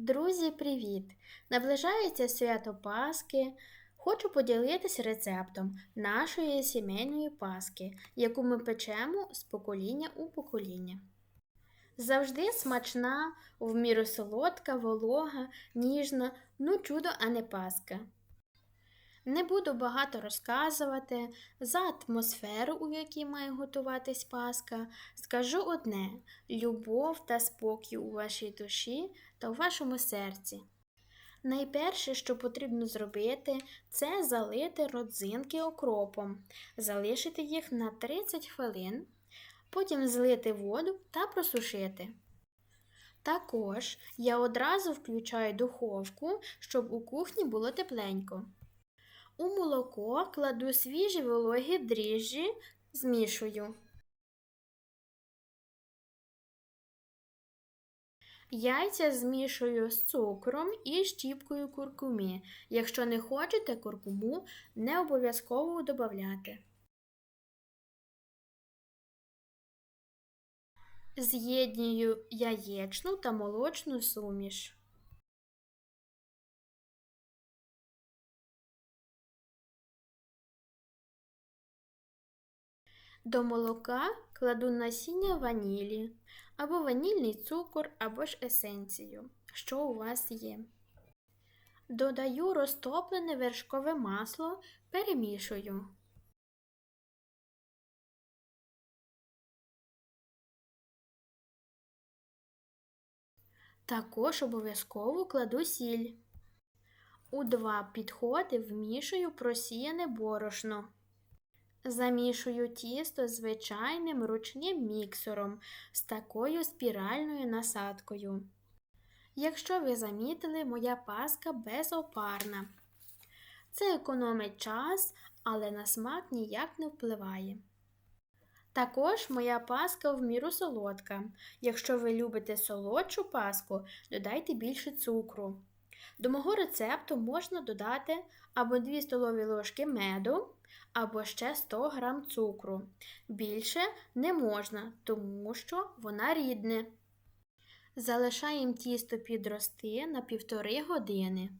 Друзі, привіт! Наближається свято Пасхи. Хочу поділитися рецептом нашої сімейної паски, яку ми печемо з покоління у покоління. Завжди смачна, в міру солодка, волога, ніжна, ну чудо, а не паска. Не буду багато розказувати за атмосферу, у якій має готуватись Пасха. Скажу одне: любов та спокій у вашій душі та у вашому серці. Найперше, що потрібно зробити, це залити родзинки окропом, залишити їх на 30 хвилин, потім злити воду та просушити. Також я одразу включаю духовку, щоб у кухні було тепленько. У молоко кладу свіжі вологі дріжджі, змішую. Яйця змішую з цукром і щіпкою куркумі. Якщо не хочете куркуму, не обов'язково додати. З'єднюю яєчну та молочну суміш. До молока кладу насіння ванілі, або ванільний цукор, або ж есенцію, що у вас є. Додаю розтоплене вершкове масло, перемішую. Також обов'язково кладу сіль. У два підходи вмішую просіяне борошно. Замішую тісто звичайним ручним міксером з такою спіральною насадкою. Якщо ви замітили, моя паска безопарна. Це економить час, але на смак ніяк не впливає. Також моя паска в міру солодка. Якщо ви любите солодшу паску, додайте більше цукру. До мого рецепту можна додати або 2 столові ложки меду, або ще 100 г цукру. Більше не можна, тому що вона рідне. Залишаємо тісто підрости на 1,5 години.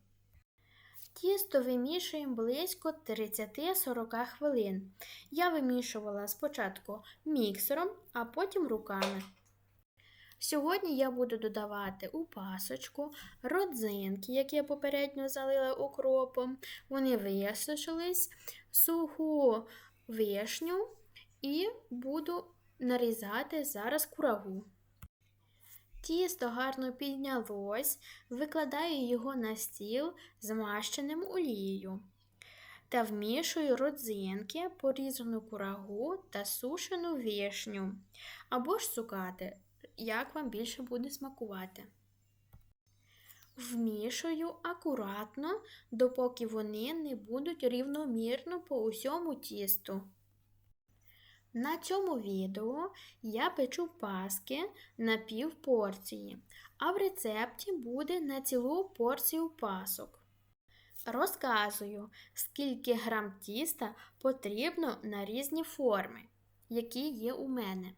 Тісто вимішуємо близько 30-40 хвилин. Я вимішувала спочатку міксером, а потім руками. Сьогодні я буду додавати у пасочку родзинки, які я попередньо залила укропом. Вони висушились, суху вишню і буду нарізати зараз курагу. Тісто гарно піднялось, викладаю його на стіл змащеним олією та вмішую родзинки, порізану курагу та сушену вишню або ж цукати як вам більше буде смакувати. Вмішую акуратно, допоки вони не будуть рівномірно по усьому тісту. На цьому відео я печу паски на пів порції, а в рецепті буде на цілу порцію пасок. Розказую, скільки грам тіста потрібно на різні форми, які є у мене.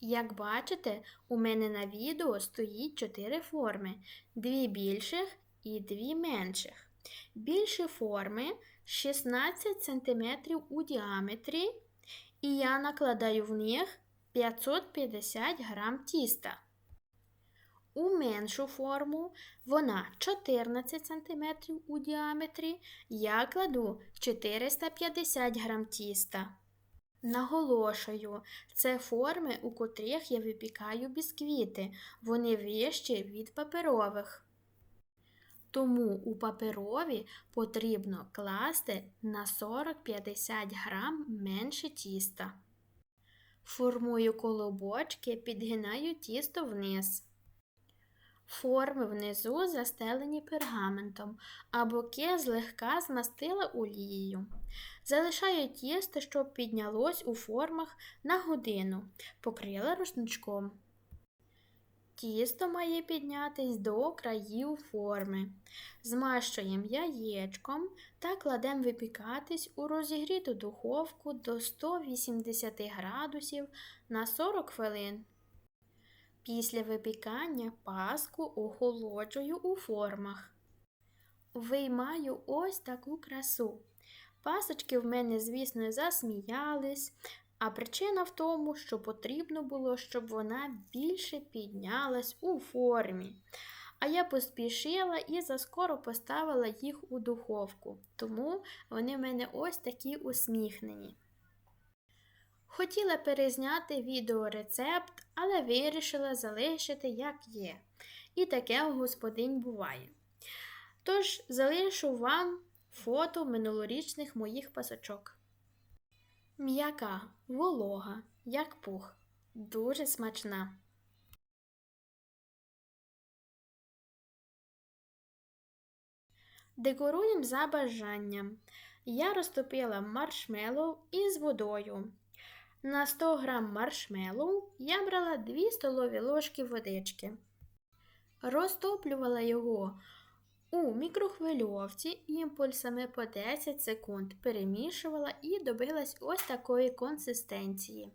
Як бачите, у мене на відео стоїть 4 форми, дві більших і дві менших. Більші форми 16 см у діаметрі, і я накладаю в них 550 г тіста. У меншу форму вона 14 см у діаметрі, я кладу 450 г тіста. Наголошую, це форми, у котрих я випікаю бісквіти, вони вищі від паперових. Тому у паперові потрібно класти на 40-50 грам менше тіста. Формую колобочки, підгинаю тісто вниз. Форми внизу застелені пергаментом, а боки злегка змастила олією. Залишаю тісто, щоб піднялось у формах на годину, покрила рушничком. Тісто має піднятись до країв форми. Змащуємо яєчком та кладемо випікатись у розігріту духовку до 180 градусів на 40 хвилин. Після випікання паску охолоджую у формах. Виймаю ось таку красу. Пасочки в мене, звісно, засміялись, а причина в тому, що потрібно було, щоб вона більше піднялась у формі. А я поспішила і заскоро поставила їх у духовку, тому вони в мене ось такі усміхнені. Хотіла перезняти відеорецепт, але вирішила залишити як є. І таке у господинь буває. Тож залишу вам фото минулорічних моїх пасочок. М'яка, волога, як пух, дуже смачна. Декоруємо за бажанням. Я розтопила маршмеллоу із водою. На 100 г маршмеллоу я брала 2 столові ложки водички. Розтоплювала його у мікрохвильовці імпульсами по 10 секунд, перемішувала і добилась ось такої консистенції.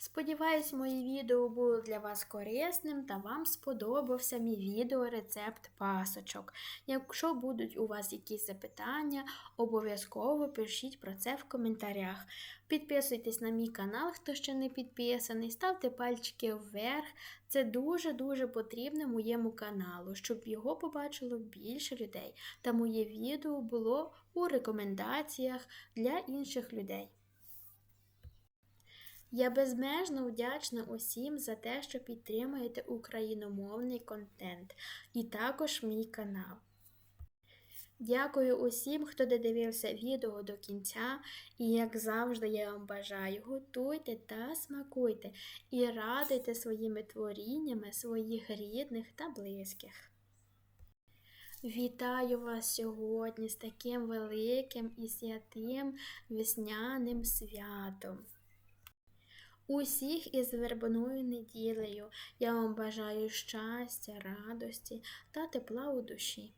Сподіваюсь, моє відео було для вас корисним та вам сподобався мій відеорецепт пасочок. Якщо будуть у вас якісь запитання, обов'язково пишіть про це в коментарях. Підписуйтесь на мій канал, хто ще не підписаний, ставте пальчики вверх. Це дуже-дуже потрібно моєму каналу, щоб його побачило більше людей. Та моє відео було у рекомендаціях для інших людей. Я безмежно вдячна усім за те, що підтримуєте україномовний контент і також мій канал. Дякую усім, хто додивився відео до кінця, і, як завжди, я вам бажаю, готуйте та смакуйте і радуйте своїми творіннями своїх рідних та близьких. Вітаю вас сьогодні з таким великим і святим весняним святом. Усіх із вербною неділею я вам бажаю щастя, радості та тепла у душі.